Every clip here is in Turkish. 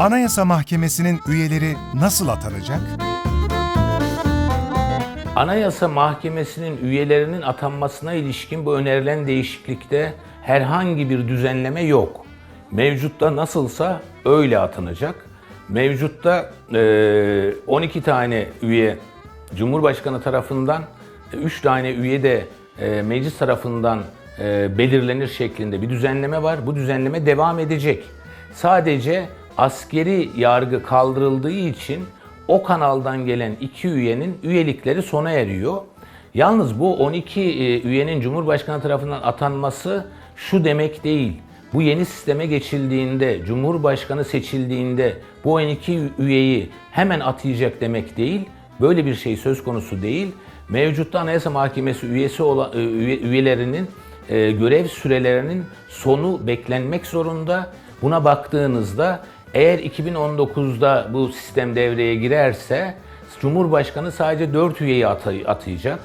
Anayasa Mahkemesi'nin üyeleri nasıl atanacak? Anayasa Mahkemesi'nin üyelerinin atanmasına ilişkin bu önerilen değişiklikte herhangi bir düzenleme yok. Mevcutta nasılsa öyle atanacak. Mevcutta eee, 12 tane üye Cumhurbaşkanı tarafından, 3 tane üye de eee, meclis tarafından eee, belirlenir şeklinde bir düzenleme var. Bu düzenleme devam edecek. Sadece askeri yargı kaldırıldığı için o kanaldan gelen iki üyenin üyelikleri sona eriyor. Yalnız bu 12 e, üyenin Cumhurbaşkanı tarafından atanması şu demek değil. Bu yeni sisteme geçildiğinde, Cumhurbaşkanı seçildiğinde bu 12 üyeyi hemen atayacak demek değil. Böyle bir şey söz konusu değil. Mevcutta Anayasa Mahkemesi üyesi olan e, üye- üyelerinin e, görev sürelerinin sonu beklenmek zorunda. Buna baktığınızda eğer 2019'da bu sistem devreye girerse Cumhurbaşkanı sadece 4 üyeyi atay- atayacak.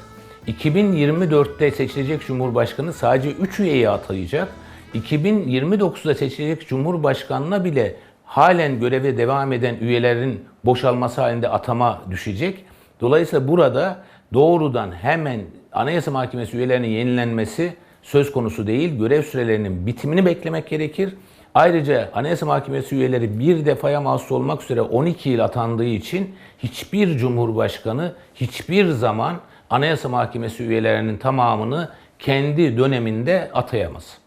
2024'te seçilecek Cumhurbaşkanı sadece 3 üyeyi atayacak. 2029'da seçilecek Cumhurbaşkanına bile halen göreve devam eden üyelerin boşalması halinde atama düşecek. Dolayısıyla burada doğrudan hemen Anayasa Mahkemesi üyelerinin yenilenmesi söz konusu değil. Görev sürelerinin bitimini beklemek gerekir. Ayrıca Anayasa Mahkemesi üyeleri bir defaya mahsus olmak üzere 12 yıl atandığı için hiçbir cumhurbaşkanı hiçbir zaman Anayasa Mahkemesi üyelerinin tamamını kendi döneminde atayamaz.